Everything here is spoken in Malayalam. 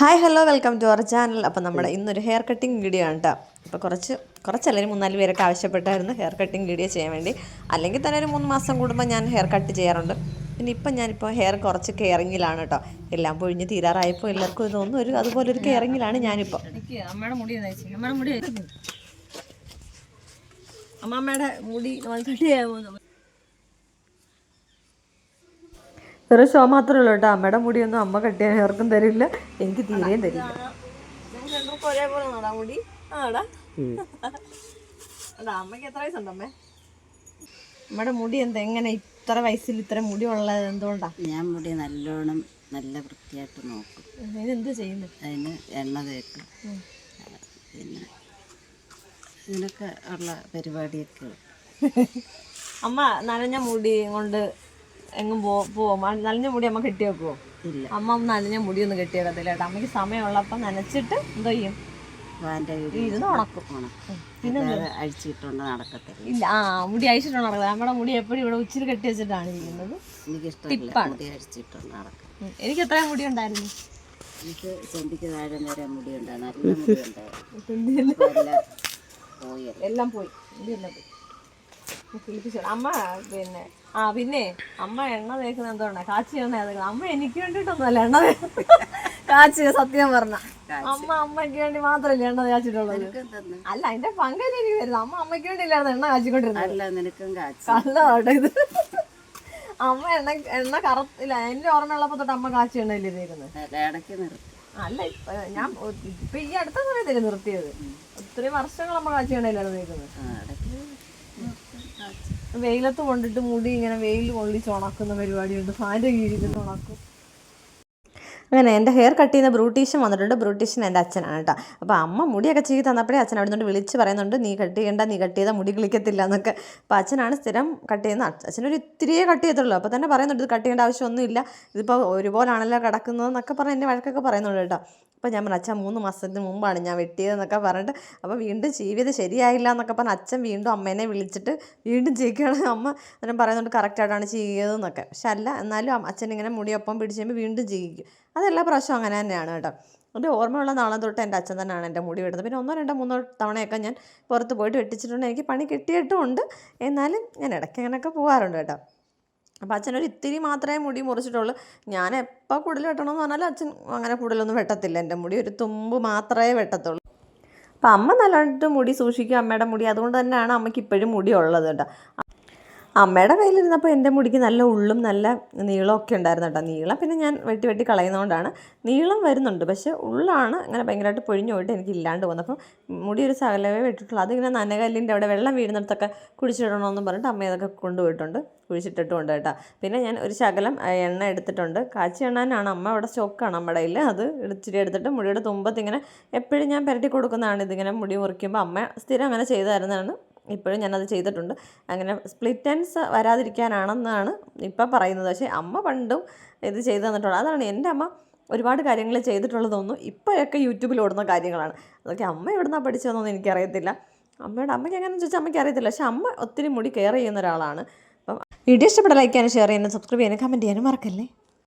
Hi hello welcome to our channel അപ്പോൾ നമ്മുടെ ഇന്നൊരു ഹെയർ കട്ടിങ് വീഡിയോ ആണ് കേട്ടോ അപ്പോൾ കുറച്ച് കുറച്ചല്ല ഒരു മൂന്നാൽ പേരൊക്കെ ആവശ്യപ്പെട്ടായിരുന്നു ഹെയർ കട്ടിങ് വീഡിയോ ചെയ്യാൻ വേണ്ടി. അല്ലെങ്കിൽ തന്നെ ഒരു മൂന്ന് മാസം കൂടുമ്പോൾ ഞാൻ ഹെയർ കട്ട് ചെയ്യാറുണ്ട്. പിന്നെ ഇപ്പം ഞാനിപ്പോൾ ഹെയർ കുറച്ച് കെയറിങ്ങിലാണ് കേട്ടോ എല്ലാം പൊഴിഞ്ഞ് തീരാറായപ്പോൾ എല്ലാവർക്കും ഇത് ഇതൊന്നും ഒരു അതുപോലെ ഒരു കെയറിങ്ങിലാണ് ഞാനിപ്പോൾ അമ്മയുടെ മുടി നയിച്ചു അമ്മയുടെ മുടി അമ്മമ്മയുടെ മുടി വെറും ഷോ മാത്രമേ ഉള്ളൂ കേട്ടോ. അമ്മയുടെ മുടിയൊന്നും അമ്മ കട്ട് ചെയ്യാൻ ആർക്കും തരില്ല. എനിക്ക് തീരെയും തരില്ല. അമ്മയുടെ മുടി എന്താ എങ്ങനെ? ഇത്ര വയസ്സിൽ ഇത്ര മുടി ഉള്ളത് എന്തുകൊണ്ടാ? ഞാൻ മുടി നല്ലോണം നല്ല വൃത്തിയായിട്ട് നോക്കും. അതിനെന്ത് ചെയ്യുന്നു? അതിന് എണ്ണ തേക്കും. പിന്നെ ഇതിനൊക്കെ ഉള്ള പരിപാടിയൊക്കെ. അമ്മ നനഞ്ഞ മുടി കൊണ്ട് എങ്ങും പോ പോവും. നനഞ്ഞ മുടി അമ്മ കെട്ടി വെക്കുവോ ഇല്ല. അമ്മ നനഞ്ഞ മുടി ഒന്നും കെട്ടി. വെക്കത്തില്ല കേട്ടോ അമ്മയ്ക്ക് സമയമുള്ളപ്പോൾ നനച്ചിട്ട് എന്തോ ചെയ്യും? ഇരുന്ന് ഉണക്കും. അഴിച്ചിട്ടുണ്ട് നടക്കത്തില്ല. ഇല്ല. ആ മുടി അയച്ചിട്ടാണ് നടക്കുന്നത് നമ്മുടെ മുടി എപ്പോഴും ഇവിടെ ഉച്ചിരി കെട്ടി വെച്ചിട്ടാണ് ഇരിക്കുന്നത്. മുടി അഴിച്ചിട്ടുണ്ട്. എനിക്ക് എത്ര മുടി ഉണ്ടായിരുന്നു? എനിക്ക് താഴെ വരെ നല്ല മുടിയുണ്ടായിരുന്നു ഇപ്പൊ എല്ലാം പോയി. എല്ലാം പോയി. അമ്മ പിന്നെ ആ പിന്നെ അമ്മ എണ്ണ തേക്കുന്ന എന്തുകൊണ്ടാ കാച്ചി എണ്ണ തേക്കുന്നത്. അമ്മ എനിക്ക് വേണ്ടിയിട്ടൊന്നുമല്ല എണ്ണ കാച്ചി സത്യം പറഞ്ഞ. അമ്മ അമ്മയ്ക്ക് വേണ്ടി മാത്രമല്ല എണ്ണ കാച്ചിട്ടുള്ളത്? അല്ല അതിന്റെ പങ്കല്ലേ എനിക്ക് വരുന്നത്? അമ്മ അമ്മയ്ക്ക് വേണ്ടിയില്ലായിരുന്നു എണ്ണ കാച്ചിക്കൊണ്ടിരുന്നത്? ഇത്. അമ്മ എണ്ണ എണ്ണ കറത്തില്ല എന്റെ ഓർമ്മയുള്ളപ്പോ തൊട്ട് അമ്മ കാച്ചി എണ്ണയില്ലേ തേക്കുന്നത്? അല്ല, ഇപ്പൊ ഞാൻ ഇപ്പൊ ഈ അടുത്ത സമയത്തല്ലേ നിർത്തിയത്? ഒത്തിരി വർഷങ്ങൾ അമ്മ കാച്ചി എണ്ണയിലാണ് തേക്കുന്നത് ആ ഇടയ്ക്ക് നിർത്തി കാച്ചി വെയിലത്ത് കൊണ്ടിട്ട് മുടി ഇങ്ങനെ വെയിൽ കൊള്ളിച്ച് ഉണക്കുന്ന പരിപാടിയുണ്ട്. ഫാന്റെ കീഴിൽ ഉണക്കും. അങ്ങനെ എന്റെ ഹെയർ കട്ട് ചെയ്യുന്ന ബ്രൂട്ടീഷ്യൻ വന്നിട്ടുണ്ട്. ബ്രൂട്ടീഷ്യൻ എന്റെ അച്ഛനാണ് കേട്ടോ. അപ്പോൾ അമ്മ മുടിയൊക്കെ ചെയ്ത് തന്നപ്പോഴേ അച്ഛൻ അവിടെ നിന്ന് വിളിച്ച് പറയുന്നുണ്ട് നീ കട്ട് ചെയ്യേണ്ട നീ കട്ട് ചെയ്താൽ മുടി കിളിക്കത്തില്ല എന്നൊക്കെ. അപ്പോൾ അച്ഛനാണ് സ്ഥിരം കട്ട് ചെയ്യുന്ന അച്ഛനൊരു ഇത്തിരിയേ കട്ട് ചെയ്തുള്ളൂ അപ്പോൾ തന്നെ പറയുന്നുണ്ട് ഇത് കട്ട് ചെയ്യേണ്ട ആവശ്യമൊന്നുമില്ല. ഇതിപ്പോൾ ഒരുപോലാണല്ലോ കിടക്കുന്നതെന്നൊക്കെ പറഞ്ഞ് എന്റെ വഴക്കൊക്കെ പറയുന്നുണ്ട് കേട്ടോ. അപ്പോൾ ഞാൻ പറഞ്ഞു അച്ഛൻ മൂന്ന് മാസത്തിന് മുമ്പാണ് ഞാൻ വെട്ടിയതെന്നൊക്കെ പറഞ്ഞിട്ട് അപ്പോൾ വീണ്ടും ചെയ്തത് ശരിയായില്ല എന്നൊക്കെ പറഞ്ഞ് അച്ഛൻ വീണ്ടും അമ്മേനെ വിളിച്ചിട്ട് വീണ്ടും ചെയ്യിക്കുകയാണ് അമ്മ അന്നേരം പറയുന്നുണ്ട് കറക്റ്റായിട്ടാണ് ചെയ്തതെന്നൊക്കെ പക്ഷെ അല്ല എന്നാലും അച്ഛൻ ഇങ്ങനെ മുടിയൊപ്പം പിടിച്ച് കഴിയുമ്പോൾ വീണ്ടും ചെയ്യിക്കും അതെല്ലാ പ്രാവശ്യവും അങ്ങനെ തന്നെയാണ് കേട്ടോ. എന്റെ ഓർമ്മയുള്ള നാളെ തൊട്ട് എന്റെ അച്ഛൻ തന്നെയാണ് എന്റെ മുടി വെട്ടുന്നത്. പിന്നെ ഒന്നോ രണ്ടോ മൂന്നോ തവണയൊക്കെ ഞാൻ പുറത്ത് പോയിട്ട് വെട്ടിച്ചിട്ടുണ്ട്. എനിക്ക് പണി കിട്ടിയിട്ടുമുണ്ട് എന്നാലും ഞാൻ ഇടയ്ക്ക് അങ്ങനെയൊക്കെ പോകാറുണ്ട് കേട്ടോ. അപ്പോൾ അച്ഛനൊരു ഇത്തിരി മാത്രമേ മുടി മുറിച്ചിട്ടുള്ളൂ. ഞാൻ എപ്പോൾ കൂടുതൽ വെട്ടണമെന്ന് പറഞ്ഞാൽ അച്ഛൻ അങ്ങനെ കൂടുതലൊന്നും വെട്ടത്തില്ല. എന്റെ മുടി ഒരു തുമ്പ് മാത്രമേ വെട്ടത്തുള്ളൂ. അപ്പം അമ്മ നല്ലതായിട്ട് മുടി സൂക്ഷിക്കും. അമ്മയുടെ മുടി. അതുകൊണ്ട് തന്നെയാണ് അമ്മയ്ക്ക് ഇപ്പോഴും മുടി ഉള്ളത് കേട്ടോ. അമ്മയുടെ കയ്യിലിരുന്നപ്പോൾ എന്റെ മുടിക്ക് നല്ല ഉള്ളും നല്ല നീളമൊക്കെ ഉണ്ടായിരുന്നു കേട്ടോ. നീളം പിന്നെ ഞാൻ വെട്ടി വെട്ടി കളയുന്നതുകൊണ്ടാണ് നീളം വരുന്നുണ്ട്. പക്ഷേ ഉള്ളാണ് അങ്ങനെ ഭയങ്കരമായിട്ട് പൊഴിഞ്ഞു പോയിട്ട് എനിക്ക് ഇല്ലാണ്ട് പോകുന്നത്. അപ്പം മുടി ഒരു സകലവേ വെട്ടിട്ടുള്ളൂ അതിങ്ങനെ നനകല്ലിന്റെ അവിടെ വെള്ളം വീഴുന്നിടത്തൊക്കെ കുഴിച്ചിടണമെന്നും പറഞ്ഞിട്ട് അമ്മ ഇതൊക്കെ കൊണ്ടുപോയിട്ടുണ്ട്. കുഴിച്ചിട്ടിട്ടുണ്ട് കേട്ടോ. പിന്നെ ഞാൻ ഒരു ശകലം എണ്ണ എടുത്തിട്ടുണ്ട്. കാച്ചി എണ്ണാനാണ്. അമ്മ അവിടെ സ്റ്റോക്കാണ് നമ്മുടെ കയ്യിൽ അത് ഇച്ചിരി എടുത്തിട്ട് മുടിയുടെ തുമ്പത്ത് ഇങ്ങനെ എപ്പോഴും ഞാൻ പുരട്ടി കൊടുക്കുന്നതാണ്. ഇതിങ്ങനെ മുടി മുറിക്കുമ്പോൾ അമ്മ സ്ഥിരം അങ്ങനെ ചെയ്തു തരുന്നതാണ് ഇപ്പോഴും ഞാനത് ചെയ്തിട്ടുണ്ട്. അങ്ങനെ സ്പ്ലിറ്റ് എൻഡ്സ് വരാതിരിക്കാനാണെന്നാണ് ഇപ്പം പറയുന്നത്. പക്ഷേ അമ്മ പണ്ടും ഇത് ചെയ്തു തന്നിട്ടുള്ളത് അതാണ് എന്റെ അമ്മ ഒരുപാട് കാര്യങ്ങൾ ചെയ്തിട്ടുള്ളതൊന്നും ഇപ്പോഴൊക്കെ യൂട്യൂബിൽ ഓടുന്ന കാര്യങ്ങളാണ്. അതൊക്കെ അമ്മ എവിടുന്നാണ് പഠിച്ചതെന്നൊന്നും എനിക്കറിയത്തില്ല. അമ്മയുടെ അമ്മയ്ക്ക് എങ്ങനെ ചോദിച്ചാൽ അമ്മയ്ക്ക് അറിയത്തില്ല. പക്ഷേ അമ്മ ഒത്തിരി മുടി കെയർ ചെയ്യുന്ന ഒരാളാണ്. അപ്പം വീഡിയോ ഇഷ്ടപ്പെട്ട ലൈക്ക് ചെയ്യാനും ഷെയർ ചെയ്യാനും സബ്സ്ക്രൈബ് ചെയ്യാനും കമന്റ് ചെയ്യാനും മറക്കല്ലേ?